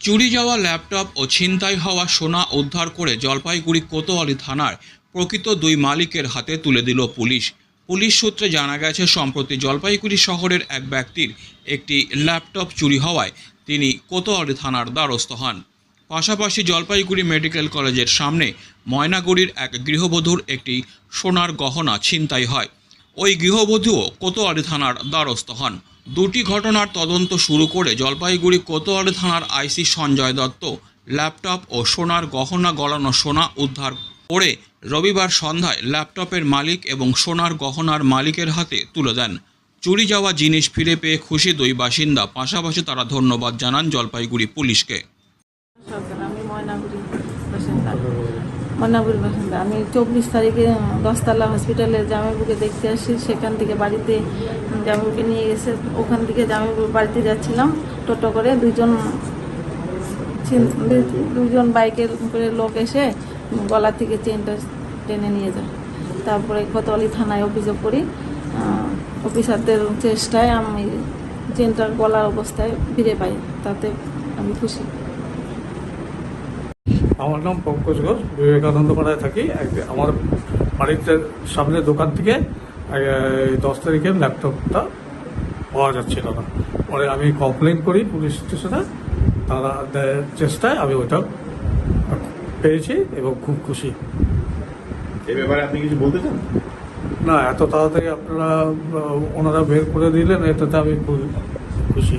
চুরি যাওয়া ল্যাপটপ ও ছিনতাই হওয়া সোনা উদ্ধার করে জলপাইগুড়ি কোতোয়ালি থানার প্রকৃত দুই মালিকের হাতে তুলে দিল পুলিশ। পুলিশ সূত্রে জানা গেছে, সম্প্রতি জলপাইগুড়ি শহরের এক ব্যক্তির একটি ল্যাপটপ চুরি হওয়ায় তিনি কোতোয়ালি থানার দ্বারস্থ হন। পাশাপাশি জলপাইগুড়ি মেডিকেল কলেজের সামনে ময়নাগুড়ির এক গৃহবধূর একটি সোনার গহনা ছিনতাই হয়। ওই গৃহবধূও কোতোয়ালি থানার দ্বারস্থ হন। দুটি ঘটনার তদন্ত শুরু করে জলপাইগুড়ি কোতোয়ালি থানার আইসি সঞ্জয় দত্ত, ল্যাপটপ ও সোনার গহনা গলানো সোনা উদ্ধার করে রবিবার সন্ধ্যায় ল্যাপটপের মালিক এবং সোনার গহনার মালিকের হাতে তুলে দেন। চুরি যাওয়া জিনিস ফিরে পেয়ে খুশি দুই বাসিন্দা, পাশাপাশি তারা ধন্যবাদ জানান জলপাইগুড়ি পুলিশকে। আমি ময়নাগুড়ি বাসিন্দা আমি চব্বিশ তারিখে দশতলা হসপিটালে জামাইবুকে দেখতে আসি। সেখান থেকে বাড়িতে জামাইবুকে নিয়ে গেছে। ওখান থেকে জামাইবুর বাড়িতে যাচ্ছিলাম টোটো করে। দুজন দুজন বাইকের করে লোক এসে গলা থেকে চেনটা টেনে নিয়ে যায়। তারপরে কোতোয়ালি থানায় অভিযোগ করি। অফিসারদের চেষ্টায় আমি চেনটার গলার অবস্থায় ফিরে পাই। তাতে আমি খুশি। আমার নাম পঙ্কজ ঘোষ বিবেকানন্দ পাড়ায় থাকি। আমার বাড়িতে সামনে দোকান থেকে দশ তারিখের ল্যাপটপটা পাওয়া যাচ্ছিল না। পরে আমি কমপ্লেন করি পুলিশ স্টেশনে তারা চেষ্টায় আমি ওইটা পেয়েছি এবং খুব খুশি। এ ব্যাপারে আপনি কিছু বলতে চান? না এত তাড়াতাড়ি আপনারা ওনারা বের করে দিলেন এটাতে আমি খুব খুশি।